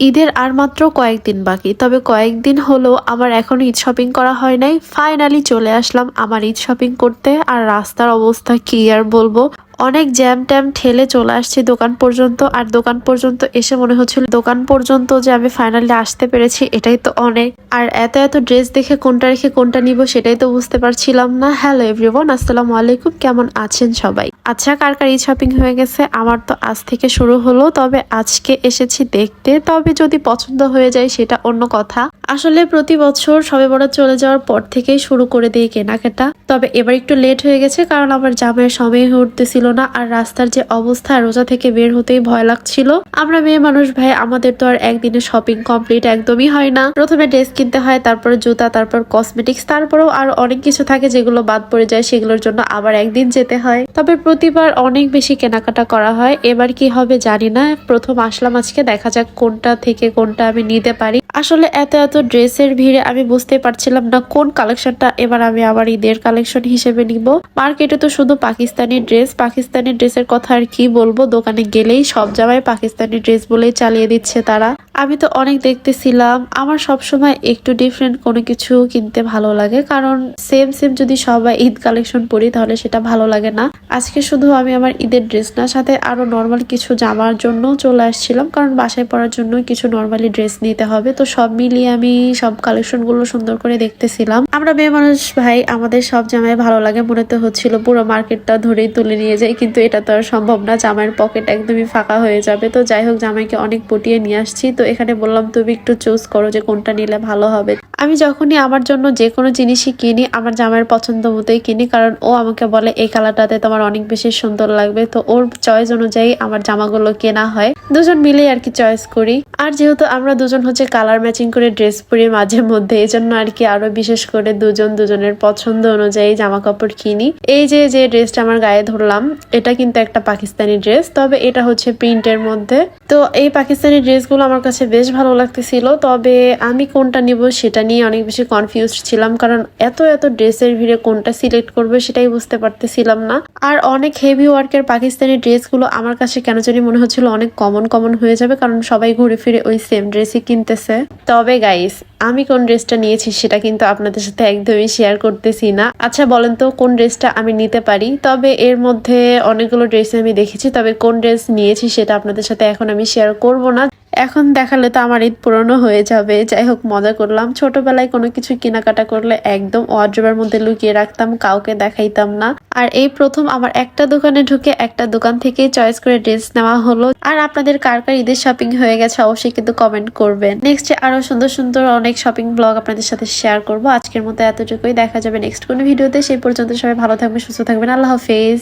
ঈদের আর মাত্র কয়েকদিন বাকি, তবে কয়েকদিন হলো আমার এখনও ঈদ শপিং করা হয় নাই। ফাইনালি চলে আসলাম আমার ঈদ শপিং করতে। আর রাস্তার অবস্থা কি আর বলব? অনেক জ্যাম ট্যাম ঠেলে চলে আসছি দোকান পর্যন্ত, আর দোকান পর্যন্ত এসে মনে হচ্ছিল দোকান পর্যন্ত যে আমি ফাইনালি আসতে পেরেছি, এটাই তো অনেক। আর এত এত ড্রেস দেখে কোনটা রেখে কোনটা নিব সেটাই তো বুঝতে পারছিলাম না। হ্যালো এভরিওয়ান আসসালামু আলাইকুম, কেমন আছেন সবাই? আচ্ছা কার কার ঈদ শপিং হয়ে গেছে? আমার তো আজ থেকে শুরু হলো, তবে আজকে এসেছি দেখতে, তবে যদি পছন্দ হয়ে যায় সেটা অন্য কথা। আসলে প্রতি বছর সবে বড় চলে যাওয়ার পর থেকেই শুরু করে দিই কেনাকাটা, তবে এবার একটু লেট হয়ে গেছে, কারণ আমার জামের সময় উঠতেছিল না আর রাস্তার যে অবস্থা, রোজা থেকে বের হতেই ভয় লাগছিল। আমরা মেয়ে মানুষ ভাই, আমাদের তো আর একদিনে শপিং কমপ্লিট একদমই হয় না। প্রথমে ড্রেস কিনতে হয়, তারপরে জুতা, তারপর কসমেটিক্স তারপরেও আরও অনেক কিছু থাকে যেগুলো বাদ পড়ে যায়, সেগুলোর জন্য আবার একদিন যেতে হয়। তবে প্রতিবার অনেক বেশি কেনাকাটা করা হয়। এবার কি হবে জানি না। প্রথম আসলাম আজকে, দেখা যাক কোনটা থেকে কোনটা আমি নিতে পারি। আসলে এত এত ড্রেসের ভিড়ে আমি বুঝতে পারছিলাম না কোন কালেকশনটা এবার আমি আবার ঈদের কালেকশন হিসেবে নিব। মার্কেটে তো শুধু পাকিস্তানি ড্রেস পাকিস্তানি ড্রেসের কথা আর কি বলব? দোকানে গেলেই সব জায়গায় পাকিস্তানি ড্রেস বলেই চালিয়ে দিচ্ছে তারা। আমি তো অনেক দেখতেছিলাম। আমার সব সময় একটু ডিফারেন্ট কোনো কিছু কিনতে ভালো লাগে। কারণ সেম সেম যদি সবাই ঈদ কালেকশন পরি, তাহলে সেটা ভালো লাগে না। আজকে শুধু আমি আমার ঈদের ড্রেস না, সাথে আরও নর্মাল কিছু জামার জন্য চলে আসছিলাম। কারণ বাসায় পরার জন্য কিছু নর্মালি ড্রেস নিতে হবে। তো সব মিলিয়ে আমি সব কালেকশনগুলো সুন্দর করে দেখতেছিলাম। আমরা মেয়ে মানুষ ভাই, আমাদের সব জামায় ভালো লাগে। মনে তো হচ্ছিল পুরো মার্কেটটা ধরেই তুলে নিয়ে যাই কিন্তু এটা তো আর সম্ভব না। জামাইয়ের পকেট একদমই ফাঁকা হয়ে যাবে। তো যাই হোক, জামাইকে অনেক পটিয়ে নিয়ে আসছি। তো এখানে বললাম, তুমি একটু চুজ করো যে কোনটা নিলে ভালো হবে। আমি যখনই আমার জন্য যে কোনো জিনিসই কিনি, আমার জামাইয়ের পছন্দ মতোই কিনি, কারণ ও আমাকে বলে, এই কালারটাতে তোমার অনেক বেশি সুন্দর লাগবে। তো ওর চয়েস অনুযায়ী আমার জামাগুলো কেনা হয়। দুজন মিলেই আর কি চয়েস করি। আর যেহেতু আমরা দুজন হচ্ছে কালার ম্যাচিং করে ড্রেস পরি মাঝে মধ্যে এই জন্য আর কি আরও বিশেষ করে দুজন দুজনের পছন্দ অনুযায়ী জামা কাপড় কিনি। এই যে যে ড্রেসটা আমার গায়ে ধরলাম, এটা কিন্তু একটা পাকিস্তানি ড্রেস তবে এটা হচ্ছে প্রিন্টের মধ্যে। তো এই পাকিস্তানি ড্রেসগুলো আমার কাছে বেশ ভালো লাগতেছিল। তবে আমি কোনটা নিব সেটা নিয়ে অনেক বেশি কনফিউজ ছিলাম, কারণ এত এত ড্রেসের ভিড়ে কোনটা সিলেক্ট করবে সেটাই বুঝতে পারতেছিলাম না। আর অনেক হেভি ওয়ার্কের পাকিস্তানি ড্রেসগুলো আমার কাছে কেন জানি মনে হচ্ছিল অনেক কমন কমন হয়ে যাবে, কারণ সবাই ঘুরে ফিরে ওই সেম ড্রেসই কিনতেছে। তবে গাইস আমি কোন ড্রেসটা নিয়েছি সেটা কিন্তু আপনাদের সাথে একদমই শেয়ার করতেছি না। আচ্ছা বলেন তো কোন ড্রেসটা আমি নিতে পারি? তবে এর মধ্যে অনেকগুলো ড্রেস আমি দেখেছি, তবে কোন ড্রেস নিয়েছি সেটা আপনাদের সাথে এখন আমি শেয়ার করব না। এখন দেখালে তো আমার ঈদ পুরনো হয়ে যাবে। যাই হোক, মজা করলাম। ছোটবেলায় কোনো কিছু কেনাকাটা করলে একদম ওয়ার্ড্রোবের মধ্যে লুকিয়ে রাখতাম, কাউকে দেখাইতাম না। আর এই প্রথম আমার একটা দোকানে ঢুকে একটা দোকান থেকে চয়েস করে ড্রেস নেওয়া হলো। আর আপনাদের কার কার ঈদের শপিং হয়ে গেছে অবশ্যই কিন্তু কমেন্ট করবেন। নেক্সট আরও সুন্দর সুন্দর অনেক শপিং ব্লগ আপনাদের সাথে শেয়ার করব। আজকের মতো এতটুকুই। দেখা যাবে নেক্সট কোনো ভিডিওতে সেই পর্যন্ত সবাই ভালো থাকবেন, সুস্থ থাকবেন। আল্লাহ হাফেজ।